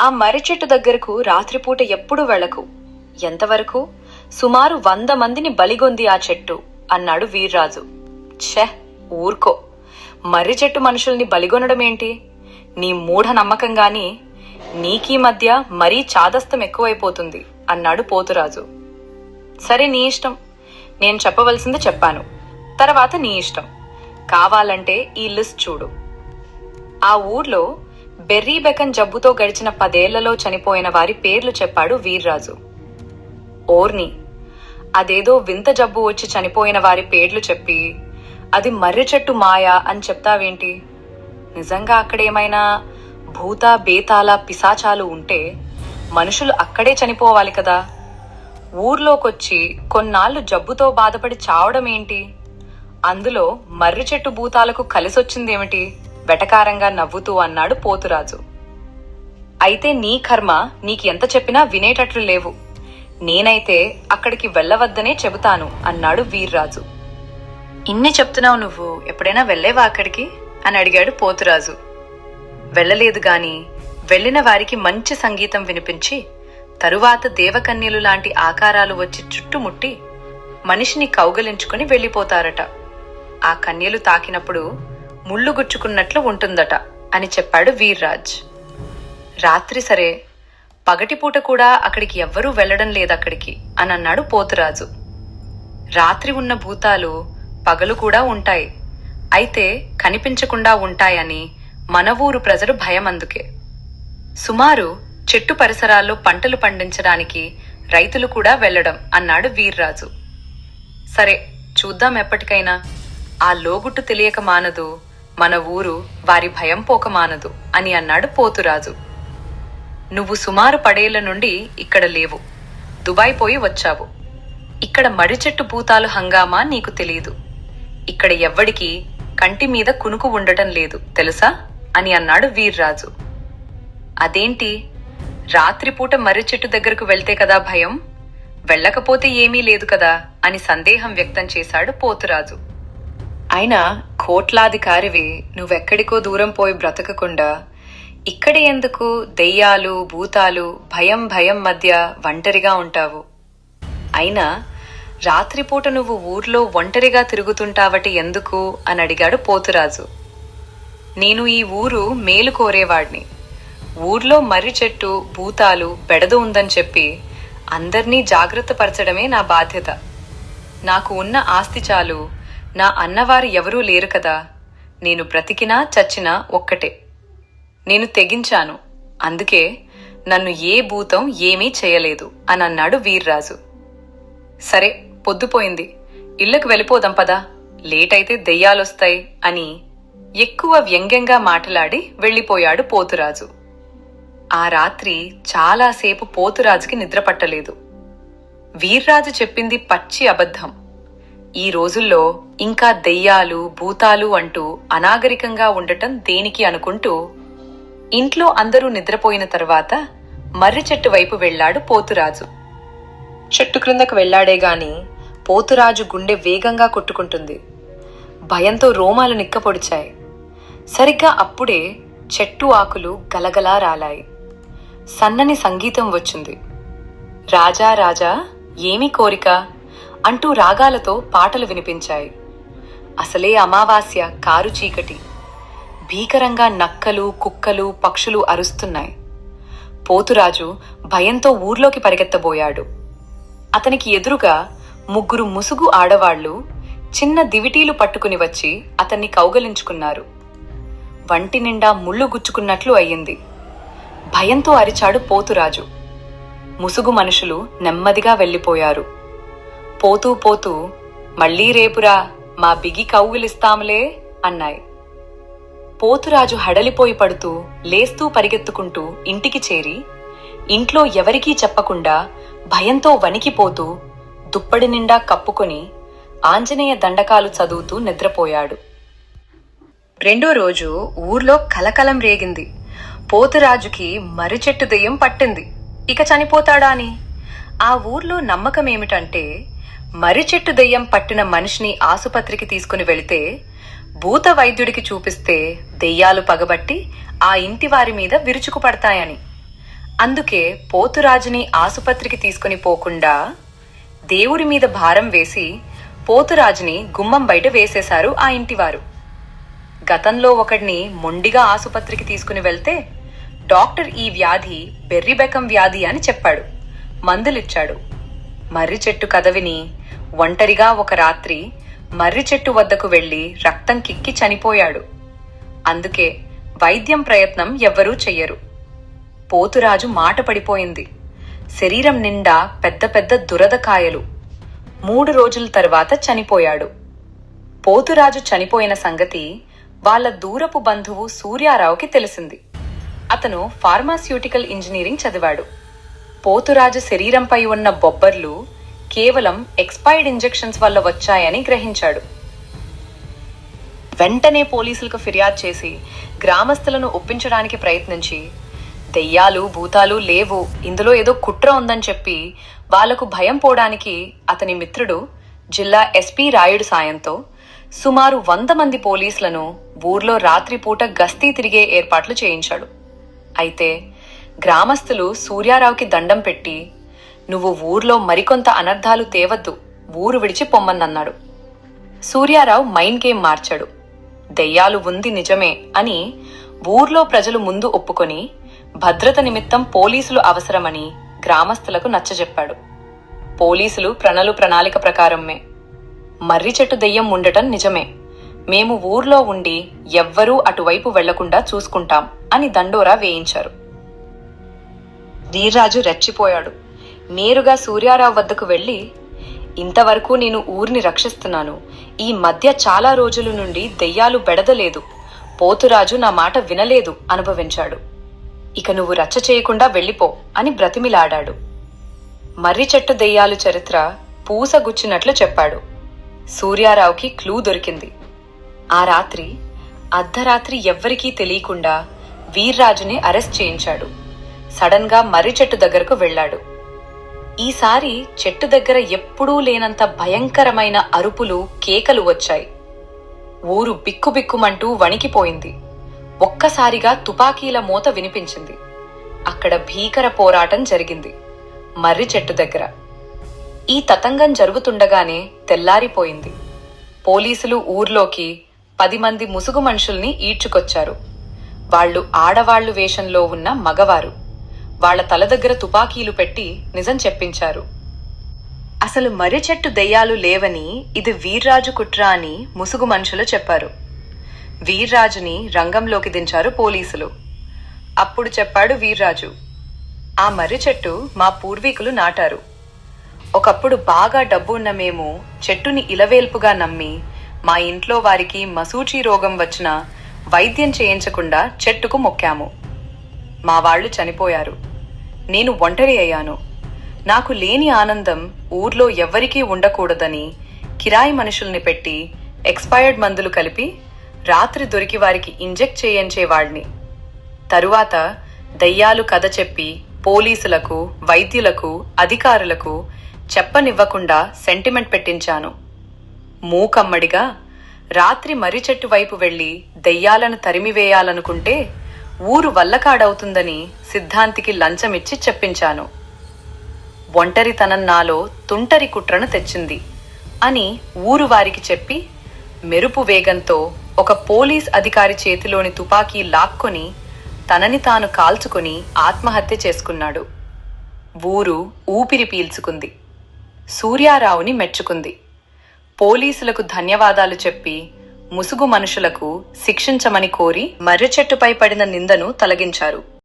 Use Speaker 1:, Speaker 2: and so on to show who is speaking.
Speaker 1: ఆ మర్రి చెట్టు దగ్గరకు రాత్రిపూట ఎప్పుడు వెళ్ళకు. ఎంతవరకు? సుమారు వంద మందిని బలిగొంది ఆ చెట్టు అన్నాడు వీర్రాజు. ఛే ఊర్కో. మర్రి చెట్టు మనుషుల్ని బలిగొనడమేంటి నీ మూఢ నమ్మకంగాని నీకీ మధ్య మరీ చాదస్తం ఎక్కువైపోతుంది అన్నాడు పోతురాజు. సరే నీ ఇష్టం. నేను చెప్పవలసింది చెప్పాను. తర్వాత నీ ఇష్టం. కావాలంటే ఈ లిస్ట్ చూడు. ఆ ఊర్లో బెర్రీ బెకన్ జబ్బుతో గడిచిన పదేళ్ళలో చనిపోయిన వారి పేర్లు చెప్పాడు వీర్రాజు. ఓర్ని అదేదో వింత జబ్బు వచ్చి చనిపోయిన వారి పేర్లు చెప్పి అది మర్రి చెట్టు మాయ అని చెప్తావేంటి? నిజంగా అక్కడేమైనా భూత బేతాల పిశాచాలు ఉంటే మనుషులు అక్కడే చనిపోవాలి కదా. ఊర్లోకొచ్చి కొన్నాళ్ళు జబ్బుతో బాధపడి చావడం ఏంటి అందులో మర్రి చెట్టు భూతాలకు కలిసొచ్చిందేమిటి? వెటకారంగా నవ్వుతూ అన్నాడు పోతురాజు. అయితే నీ కర్మ నీకు ఎంత చెప్పినా వినేటట్లు లేవు. నేనైతే అక్కడికి వెళ్ళవద్దనే చెబుతాను అన్నాడు వీర్రాజు. ఇన్ని చెప్తున్నావు నువ్వు ఎప్పుడైనా వెళ్ళేవా అక్కడికి? అని అడిగాడు పోతురాజు. వెళ్ళలేదు గాని వెళ్ళిన వారికి మంచి సంగీతం వినిపించి తరువాత దేవకన్యలు లాంటి ఆకారాలు వచ్చి చుట్టుముట్టి మనిషిని కౌగలించుకుని వెళ్ళిపోతారట. ఆ కన్యలు తాకినప్పుడు ముళ్ళు గుచ్చుకున్నట్లు ఉంటుందట అని చెప్పాడు వీర్రాజ్. రాత్రి సరే పగటిపూట కూడా అక్కడికి ఎవ్వరూ వెళ్ళడం లేదక్కడికి అని అన్నాడు పోతురాజు. రాత్రి ఉన్న భూతాలు పగలు కూడా ఉంటాయి. అయితే కనిపించకుండా ఉంటాయని మన ఊరు ప్రజలు భయం అందుకే సుమారు చెట్టు పరిసరాల్లో పంటలు పండించడానికి రైతులు కూడా వెళ్ళడం అన్నాడు వీర్రాజు. సరే చూద్దాం ఎప్పటికైనా. ఆ లోగుట్టు తెలియక మానదు మన ఊరు వారి భయం పోకమానదు అని అన్నాడు పోతురాజు. నువ్వు సుమారు పడేళ్ళ నుండి ఇక్కడ లేవు. దుబాయ్ పోయి వచ్చావు. ఇక్కడ మడి చెట్టు భూతాలు హంగామా నీకు తెలియదు ఇక్కడ ఎవ్వడికి కంటి మీద కునుకు ఉండటం లేదు తెలుసా? అని అన్నాడు వీర్రాజు. అదేంటి? రాత్రిపూట మర్రి చెట్టు దగ్గరకు వెళ్తే కదా భయం? వెళ్ళకపోతే ఏమీ లేదు కదా అని సందేహం వ్యక్తం చేశాడు పోతురాజు. అయినా కోట్లాధికారివి నువ్వెక్కడికో దూరం పోయి బ్రతకకుండా ఇక్కడే ఎందుకు దెయ్యాలు భూతాలు భయం భయం మధ్య ఒంటరిగా ఉంటావు? అయినా రాత్రిపూట నువ్వు ఊర్లో ఒంటరిగా తిరుగుతుంటావటి ఎందుకు అని అడిగాడు పోతురాజు. నేను ఈ ఊరు మేలు కోరేవాడిని. ఊర్లో మర్రి చెట్టు భూతాలు బెడద ఉందని చెప్పి అందర్నీ జాగ్రత్త పరచడమే నా బాధ్యత. నాకు ఉన్న ఆస్తి చాలు నా అన్నవారు ఎవరూ లేరు కదా. నేను బ్రతికినా చచ్చినా ఒక్కటే. నేను తెగించాను. అందుకే నన్ను ఏ భూతం ఏమీ చేయలేదు అని అన్నాడు వీర్రాజు. సరే పొద్దుపోయింది ఇళ్ళకు వెళ్ళిపోదాం పదా. లేట్ అయితే దెయ్యాలొస్తాయి అని ఎక్కువ వ్యంగ్యంగా మాట్లాడి వెళ్ళిపోయాడు పోతురాజు. ఆ రాత్రి చాలాసేపు పోతురాజుకి నిద్రపట్టలేదు వీర్రాజు చెప్పింది పచ్చి అబద్ధం. ఈ రోజుల్లో ఇంకా దెయ్యాలు భూతాలు అంటూ అనాగరికంగా ఉండటం దేనికి అనుకుంటూ ఇంట్లో అందరూ నిద్రపోయిన తర్వాత మర్రి చెట్టు వైపు వెళ్ళాడు పోతురాజు. చెట్టు క్రిందకు వెళ్ళాడే గాని పోతురాజు గుండె వేగంగా కొట్టుకుంటుంది. భయంతో రోమాలు నిక్కపొడిచాయి. సరిగ్గా అప్పుడే చెట్టు ఆకులు గలగలా రాలాయి. సన్నని సంగీతం వచ్చింది. రాజా రాజా ఏమి కోరిక? అంటూ రాగాలతో పాటలు వినిపించాయి. అసలే అమావాస్య కారు చీకటి. భీకరంగా నక్కలు కుక్కలు పక్షులు అరుస్తున్నాయి. పోతురాజు భయంతో ఊర్లోకి పరిగెత్తబోయాడు. అతనికి ఎదురుగా ముగ్గురు ముసుగు ఆడవాళ్ళు చిన్న దివిటీలు పట్టుకుని వచ్చి అతన్ని కౌగలించుకున్నారు. వంటి నిండా ముళ్ళు గుచ్చుకున్నట్లు అయ్యింది. భయంతో అరిచాడు పోతురాజు. ముసుగు మనుషులు నెమ్మదిగా వెళ్ళిపోయారు. పోతూ పోతూ మళ్ళీ రేపురా మా బిగి కౌగిలిస్తాంలే అన్నాయి. పోతురాజు హడలిపోయి పడుతూ లేస్తూ పరిగెత్తుకుంటూ ఇంటికి చేరి ఇంట్లో ఎవరికీ చెప్పకుండా భయంతో వణికిపోతూ దుప్పడి నిండా కప్పుకొని ఆంజనేయ దండకాలు చదువుతూ నిద్రపోయాడు. రెండో రోజు ఊర్లో కలకలం రేగింది. పోతురాజుకి మర్రి చెట్టు దెయ్యం పట్టింది. ఇక చనిపోతాడా అని? ఆ ఊర్లో నమ్మకం ఏమిటంటే మర్రిచెట్టు దెయ్యం పట్టిన మనిషిని ఆసుపత్రికి తీసుకుని వెళితే భూత వైద్యుడికి చూపిస్తే దెయ్యాలు పగబట్టి ఆ ఇంటి వారి మీద విరుచుకు పడతాయని అందుకే పోతురాజుని ఆసుపత్రికి తీసుకుని పోకుండా దేవుడి మీద భారం వేసి పోతురాజుని గుమ్మం బయట వేసేశారు ఆ ఇంటివారు. గతంలో ఒకడిని మొండిగా ఆసుపత్రికి తీసుకుని వెళ్తే డాక్టర్ ఈ వ్యాధి బెర్రిబెకం వ్యాధి అని చెప్పాడు. మందులిచ్చాడు. మర్రి చెట్టు కథ విని ఒంటరిగా ఒక రాత్రి మర్రి చెట్టు వద్దకు వెళ్ళి రక్తం కిక్కి చనిపోయాడు. అందుకే వైద్యం ప్రయత్నం ఎవ్వరూ చెయ్యరు. పోతురాజు మాట పడిపోయింది. శరీరం నిండా పెద్ద పెద్ద దురదకాయలు మూడు రోజుల తర్వాత చనిపోయాడు. పోతురాజు చనిపోయిన సంగతి వాళ్ళ దూరపు బంధువు సూర్యారావుకి తెలిసింది. అతను ఫార్మాస్యూటికల్ ఇంజనీరింగ్ చదివాడు. పోతురాజు శరీరంపై ఉన్న బొబ్బర్లు కేవలం ఎక్స్పైర్డ్ ఇంజెక్షన్స్ వల్ల వచ్చాయని గ్రహించాడు. వెంటనే పోలీసులకు ఫిర్యాదు చేసి గ్రామస్తులను ఒప్పించడానికి ప్రయత్నించి దెయ్యాలు భూతాలు లేవు ఇందులో ఏదో కుట్ర ఉందని చెప్పి వాళ్ళకు భయం పోవడానికి అతని మిత్రుడు జిల్లా ఎస్పీ రాయుడు సాయంతో సుమారు వంద మంది పోలీసులను ఊర్లో రాత్రిపూట గస్తీ తిరిగే ఏర్పాట్లు చేయించాడు. అయితే గ్రామస్తులు సూర్యారావుకి దండం పెట్టి నువ్వు ఊర్లో మరికొంత అనర్థాలు తేవద్దు ఊరు విడిచి పొమ్మన్నన్నాడు. సూర్యారావు మైండ్ గేమ్ మార్చాడు. దెయ్యాలు ఉంది నిజమే అని ఊర్లో ప్రజలు ముందు ఒప్పుకొని భద్రత నిమిత్తం పోలీసులు అవసరమని గ్రామస్తులకు నచ్చజెప్పాడు. పోలీసులు ప్రణలు ప్రణాళిక ప్రకారమే. మర్రి చెట్టు దెయ్యం ఉండటం నిజమే. మేము ఊర్లో ఉండి ఎవ్వరూ అటువైపు వెళ్ళకుండా చూసుకుంటాం అని దండోరా వేయించారు. వీర్రాజు రెచ్చిపోయాడు. నేరుగా సూర్యారావు వద్దకు వెళ్ళి ఇంతవరకు నేను ఊరిని రక్షిస్తున్నాను. ఈ మధ్య చాలా రోజుల నుండి దెయ్యాలు బెడదలేదు. పోతురాజు నా మాట వినలేదు అనుభవించాడు. ఇక నువ్వు రచ్చ చేయకుండా వెళ్ళిపో అని బ్రతిమిలాడాడు. మర్రి చెట్టు దెయ్యాలు చరిత్ర పూసగుచ్చినట్లు చెప్పాడు. సూర్యారావుకి క్లూ దొరికింది. ఆ రాత్రి అర్ధరాత్రి ఎవ్వరికీ తెలియకుండా వీర్రాజుని అరెస్ట్ చేయించాడు. సడన్గా మర్రి చెట్టు దగ్గరకు వెళ్ళాడు. ఈసారి చెట్టు దగ్గర ఎప్పుడూ లేనంత భయంకరమైన అరుపులు కేకలు వచ్చాయి. ఊరు బిక్కుబిక్కుమంటూ వణికిపోయింది. ఒక్కసారిగా తుపాకీల మూత వినిపించింది. అక్కడ భీకర పోరాటం జరిగింది. మర్రి చెట్టు దగ్గర. ఈ తతంగం జరుగుతుండగానే తెల్లారిపోయింది. పోలీసులు ఊర్లోకి పది మంది ముసుగు మనుషుల్ని ఈడ్చుకొచ్చారు. వాళ్ళు ఆడవాళ్ళు వేషంలో ఉన్న మగవారు. వాళ్ళ తల దగ్గర తుపాకీలు పెట్టి నిజం చెప్పించారు. అసలు మర్రి చెట్టు దెయ్యాలు లేవని ఇది వీర్రాజు కుట్ర అని ముసుగు మనుషులు చెప్పారు. వీర్రాజుని రంగంలోకి దించారు పోలీసులు. అప్పుడు చెప్పాడు వీర్రాజు ఆ మర్రి చెట్టు మా పూర్వీకులు నాటారు. ఒకప్పుడు బాగా డబ్బు ఉన్న మేము చెట్టుని ఇలవేల్పుగా నమ్మి మా ఇంట్లో వారికి మసూచి రోగం వచ్చినా వైద్యం చేయించకుండా చెట్టుకు మొక్కాము. మా వాళ్ళు చనిపోయారు. నేను ఒంటరి అయ్యాను. నాకు లేని ఆనందం ఊర్లో ఎవ్వరికీ ఉండకూడదని కిరాయి మనుషుల్ని పెట్టి ఎక్స్పైర్డ్ మందులు కలిపి రాత్రి దొరికి వారికి ఇంజెక్ట్ చేయించేవాడిని. తరువాత దయ్యాలు కథ చెప్పి పోలీసులకు వైద్యులకు అధికారులకు చెప్పనివ్వకుండా సెంటిమెంట్ పెట్టించాను. మూకమ్మడిగా రాత్రి మర్రి చెట్టు వైపు వెళ్ళి దెయ్యాలను తరిమివేయాలనుకుంటే ఊరు వల్లకాడవుతుందని సిద్ధాంతికి లంచమిచ్చి చెప్పించాను. ఒంటరితనం నాలో తుంటరి కుట్రను తెచ్చింది అని ఊరు వారికి చెప్పి మెరుపు వేగంతో ఒక పోలీస్ అధికారి చేతిలోని తుపాకీ లాక్కొని తనని తాను కాల్చుకొని ఆత్మహత్య చేసుకున్నాడు. ఊరు ఊపిరి పీల్చుకుంది. సూర్యారావుని మెచ్చుకుంది. పోలీసులకు ధన్యవాదాలు చెప్పి ముసుగు మనుషులకు శిక్షించమని కోరి మర్రి చెట్టుపై పడిన నిందను తొలగించారు.